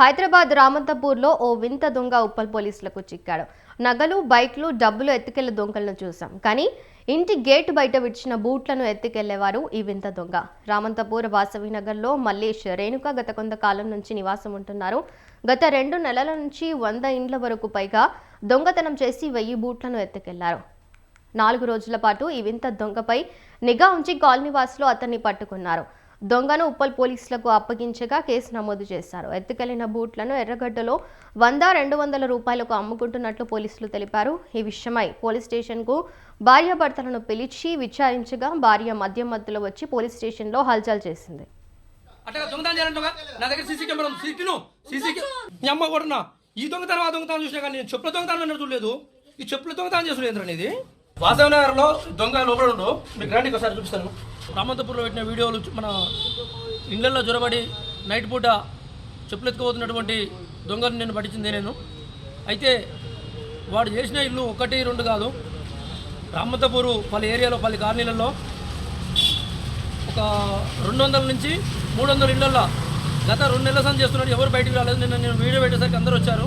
హైదరాబాద్ రామంతపూర్లో ఓ వింత దొంగ ఉప్పల్ పోలీసులకు చిక్కాడు. నగలు బైక్లు డబ్బులు ఎత్తుకెళ్ళే దొంగలను చూశాం. కానీ ఇంటి గేటు బయట విడిచిన బూట్లను ఎత్తుకెళ్ళేవారు ఈ వింత దొంగ. రామంతపూర్ వాసవి నగర్లో మల్లేష్ రేణుక గత కొంతకాలం నుంచి నివాసం ఉంటున్నారు. గత రెండు నెలల నుంచి వంద ఇండ్ల వరకు పైగా దొంగతనం చేసి వెయ్యి బూట్లను ఎత్తుకెళ్ళారు. నాలుగు రోజుల పాటు ఈ వింత దొంగపై నిఘా ఉంచి కాలనీవాసులు అతన్ని పట్టుకున్నారు. దొంగను ఉప్పల్ పోలీసులకు అప్పగించగా కేసు నమోదు చేశారు. ఎత్తుకెళ్ళిన బూట్లను ఎర్రగడ్డలో వంద రెండు వందల రూపాయలకు అమ్ముకుంటున్నట్లు పోలీసులు తెలిపారు. ఈ విషయమై పోలీస్ స్టేషన్కు భార్యాభర్తలను పిలిచి విచారించగా భార్య మద్యం మధ్యలో వచ్చి పోలీస్ స్టేషన్లో హల్చల్ చేసింది. అట్లా దొంగతనం చేయాలంటుగా నా దగ్గర సీసీ కెమెరా సీసీ సీసీ అమ్మ కొడున్నా ఈ దొంగతనం ఆ దొంగతనం చూసినా కానీ నేను చెప్పుల దొంగతనం అన్నట్టు చూడలేదు. ఈ చెప్పుల దొంగతనం చేసుడు అనేది వాతావరణంలో నగర్లో దొంగ లోపల మీకు రండి ఒకసారి చూపిస్తాను. రామంతపూర్లో పెట్టిన వీడియోలు మన ఇండ్లలో జొరబడి నైట్ పూట చెప్పులు ఎత్తుకుపోతున్నటువంటి దొంగను నేను పట్టించింది నేను. అయితే వాడు చేసిన ఇల్లు ఒకటి రెండు కాదు. రామంతపూరు పలు ఏరియాలో పలు కాలనీలలో ఒక రెండు వందల నుంచి మూడు వందల ఇళ్ళల్లో గత రెండు నెలల సంది చేస్తున్నాడు. ఎవరు బయటికి రాలేదు. నిన్న నేను వీడియో పెట్టేసరికి అందరూ వచ్చారు.